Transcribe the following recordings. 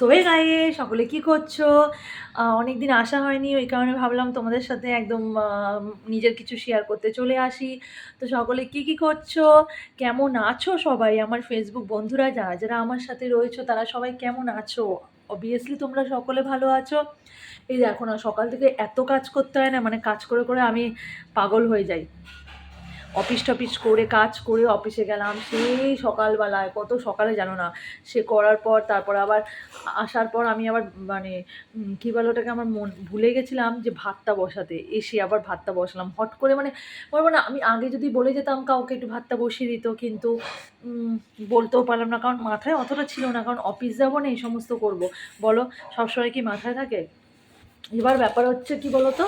So hey গায়ে, সকলে কি করছ? অনেক দিন আসা হয়নি, ওই কারণে ভাবলাম তোমাদের সাথে একদম নিজের কিছু শেয়ার করতে চলে আসি। তো সকলে কি কি করছ? কেমন আছো সবাই? আমার ফেসবুক বন্ধুরা যারা যারা আমার সাথে রয়েছো, তারা সবাই কেমন আছো? অবভিয়াসলি তোমরা সকলে ভালো আছো। এই দেখো না, সকাল থেকে এত কাজ করতে হয় না মানে কাজ করে করে আমি পাগল হয়ে যাই। অফিস টফিস করে, কাজ করে অফিসে গেলাম। সেই সকালবেলায়, কত সকালে জানো না, সে করার পর, তারপর আবার আসার পর আমি আবার মানে কী বলে ওটাকে আমার মন, ভুলে গেছিলাম যে ভাতটা বসাতে। এসে আবার ভাতটা বসালাম। হট করে মানে বলব না, আমি আগে যদি বলে যেতাম কাউকে একটু ভাতটা বসিয়ে দিত, কিন্তু বলতেও পারলাম না। কারণ মাথায় অতটা ছিল না, কারণ অফিস যাব না, এই সমস্ত করব। বলো, সবসময় কি মাথায় থাকে? এবার ব্যাপার হচ্ছে কি বলো তো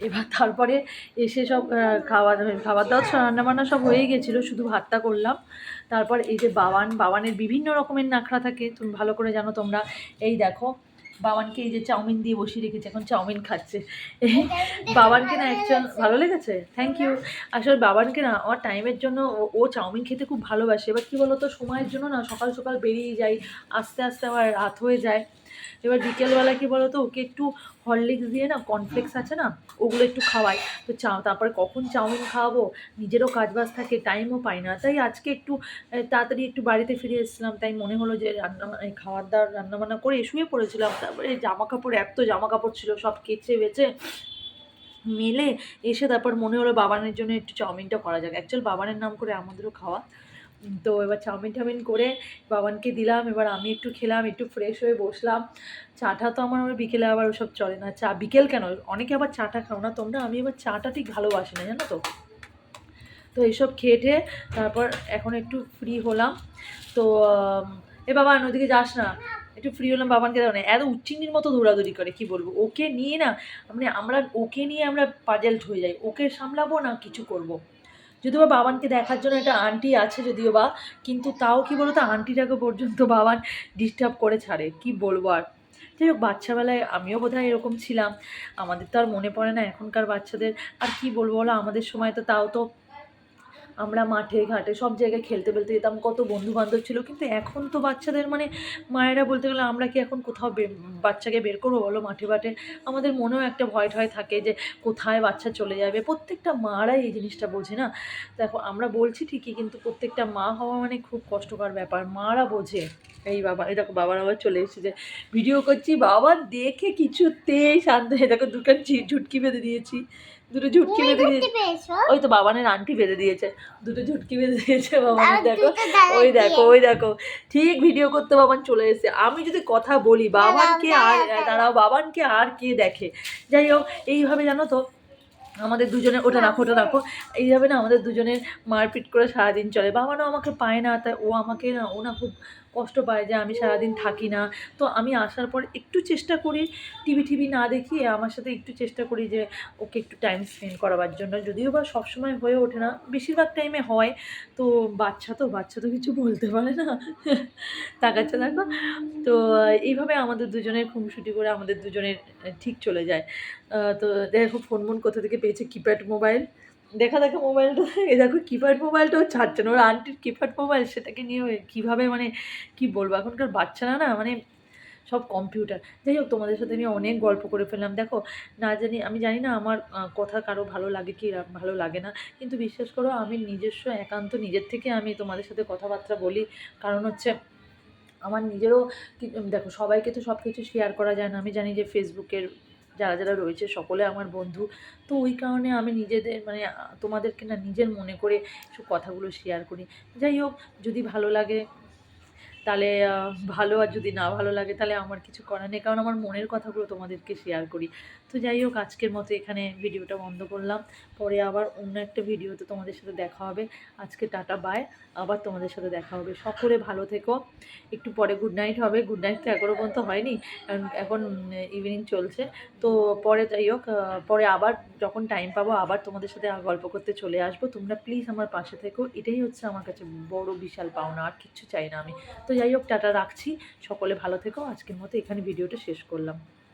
এবার তারপরে এসে সব খাওয়া, খাবার দাওয়া রান্নাবান্না সব হয়ে গেছিল, শুধু ভাতটা করলাম। তারপর এই যে বাবান, বাবানের বিভিন্ন রকমের নাখড়া থাকে, তুমি ভালো করে জানো তোমরা। এই দেখো, বাবানকে এই যে চাউমিন দিয়ে বসিয়ে রেখেছে, এখন চাউমিন খাচ্ছে। বাবানকে না অ্যাকচুয়াল ভালো লেগেছে? থ্যাংক ইউ আসলে বাবানকে না, আমার টাইমের জন্য ও- চাউমিন খেতে খুব ভালোবাসে। এবার কী বলো তো সময়ের জন্য না সকাল সকাল বেরিয়ে যাই, আস্তে আস্তে আবার রাত হয়ে যায়। এবার বিকেলবেলা কি বলো তো ওকে একটু হরলিক্স দিয়ে না কর্নফ্লেক্স আছে না, ওগুলো একটু খাওয়াই। তো চা, তারপরে কখন চাউমিন খাওয়াবো? নিজেরও কাজবাজ থাকে টাইমও পাই না। তাই আজকে একটু তাড়াতাড়ি একটু বাড়িতে ফিরে এসেছিলাম। তাই মনে হলো যে রান্না এই দাওয়ার রান্নাবান্না করে শুয়ে পড়েছিলাম। তারপরে জামা কাপড় এত জামা কাপড় ছিল, সব কেচে বেচে মেলে এসে তারপর মনে হলো বাবানের জন্য একটু চাউমিনটা করা যাক। অ্যাকচুয়াল বাবানের নাম করে আমাদেরও খাওয়া। তো এবার চাউমিন টাউমিন করে বাবানকে দিলাম, এবার আমি একটু খেলাম, একটু ফ্রেশ হয়ে বসলাম। চাটা তো আমার আবার বিকেলে আবার ওসব চলে না। চা বিকেল কেন? অনেকে আবার চাটা খাও না। তোমরা, আমি এবার চাটা ঠিক ভালোবাসি না, জানো তো? তো এইসব খেয়ে তারপর এখন একটু ফ্রি হলাম। তো এ বাবা, ওদিকে যাস না। একটু ফ্রি হলাম বাবানকে দেখো না এত উচ্চিনির মতো দৌড়াদৌড়ি করে, কি বলব? ওকে নিয়ে না মানে আমরা, ওকে নিয়ে আমরা পাজেল্ট হয়ে যাই। ওকে সামলাবো না, কিছু করব। যদিও বা বাবানকে দেখার জন্য একটা আন্টি আছে যদিও বা, কিন্তু তাও কি বলতো আন্টিটাকে পর্যন্ত বাবান ডিস্টার্ব করে ছাড়ে, কি বলব আর। যাই হোক, বাচ্চাবেলায় আমিও বোধহয় এরকম ছিলাম। আমাদের তো আর মনে পড়ে না এখনকার বাচ্চাদের। আর কি বলব বলো, আমাদের সময় তো তাও তো আমরা মাঠে ঘাটে সব জায়গায় খেলতে ফেলতে যেতাম, কত বন্ধু বান্ধব ছিল। কিন্তু এখন তো বাচ্চাদের মানে মায়েরা বলতে গেলে আমরা কি এখন কোথাও বাচ্চাকে বের করব বলো মাঠে বাটে আমাদের মনেও একটা ভয় ঠয় থাকে যে কোথায় বাচ্চা চলে যাবে। প্রত্যেকটা মারাই এই জিনিসটা বোঝে না। দেখো, আমরা বলছি ঠিকই কিন্তু প্রত্যেকটা মা হওয়া মানে খুব কষ্টকর ব্যাপার। মারা বোঝে। এই বাবা, এই দেখো বাবার আবার চলে এসেছে। যে ভিডিও করছি, বাবা দেখে কিছুতেই শান্ত দেখো ঝি- ঝুটকি বেঁধে দিয়েছি। দুটো ঝুটকি বেঁধে দিয়েছে ওই তো বাবানের আন্টি বেঁধে দিয়েছে। দুটো ঝুটকি বেঁধে দিয়েছে বাবানের দেখো ওই দেখো ওই দেখো। ঠিক ভিডিও করতে বাবান চলে এসেছে। আমি যদি কথা বলি বাবানকে আর দাঁড়াও, বাবানকে আর কে দেখে? যাই হোক এইভাবে জানো তো আমাদের দুজনের ওটা রাখো ওটা রাখো। এইভাবে না আমাদের দুজনের মারপিট করে সারাদিন চলে। বাবানও আমাকে পায় না, তাই ও আমাকে না, ও না খুব কষ্ট পায় যে আমি সারাদিন থাকি না। তো আমি আসার পর একটু চেষ্টা করি টিভি টিভি না দেখিয়ে, আমার সাথে একটু চেষ্টা করি যে ওকে একটু টাইম স্পেন্ড করাবার জন্য। যদিও বা সবসময় হয়ে ওঠে না, বেশিরভাগ টাইমে হয়। তো বাচ্চা তো বাচ্চা তো কিছু বলতে পারে না। তাকাচ্ছে দেখো। তো এইভাবে আমাদের দুজনের খুনসুটি করে আমাদের দুজনের ঠিক চলে যায়। তো দেখো ফোন মন কোথা থেকে পেয়েছে কিপ্যাড মোবাইল দেখা, দেখো মোবাইলটা এ দেখো কিপ্যাড মোবাইলটাও ছাড়ছে না। ওর আন্টির কিপ্যাড মোবাইল সেটাকে নিয়ে কীভাবে মানে কি বলব? এখনকার বাচ্চারা না মানে সব কম্পিউটার যাই হোক, তোমাদের সাথে আমি অনেক গল্প করে ফেললাম। দেখো, না জানি, আমি জানি না আমার কথা কারও ভালো লাগে কি ভালো লাগে না। কিন্তু বিশ্বাস করো, আমি নিজস্ব একান্ত, নিজের থেকে আমি তোমাদের সাথে কথাবার্তা বলি। কারণ হচ্ছে, আমার নিজেরও দেখো, সবাইকে তো সব কিছু শেয়ার করা যায় না। আমি জানি যে ফেসবুকের যারা যারা রয়েছে সকলে আমার বন্ধু। তো ওই কারণে আমি নিজেদের মানে তোমাদেরকে না নিজের মনে করে সব কথাগুলো শেয়ার করি। যাই হোক, যদি ভালো লাগে তাহলে ভালো আর যদি না ভালো লাগে তাহলে আমার কিছু করার নেই। কারণ আমার মনের কথাগুলো তোমাদেরকে শেয়ার করি। তো যাই হোক, আজকের মতো এখানে ভিডিওটা বন্ধ করলাম। পরে আবার অন্য একটা ভিডিওতে তোমাদের সাথে দেখা হবে। আজকে টাটা বাই আবার তোমাদের সাথে দেখা হবে। সকলে ভালো থেকো। একটু পরে গুড নাইট হবে। গুড নাইট তো এখনও পর্যন্ত হয়নি। কারণ এখন ইভিনিং চলছে। তো পরে যাই হোক পরে আবার যখন টাইম পাবো, আবার তোমাদের সাথে গল্প করতে চলে আসব। তোমরা প্লিজ আমার পাশে থেকো। এটাই হচ্ছে আমার কাছে বড় বিশাল পাওনা। আর কিচ্ছু চাই না আমি। তো যাই হোক টাটা রাখছি। সকলে ভালো থেকো। আজকের মতো এখানে ভিডিওটা শেষ করলাম।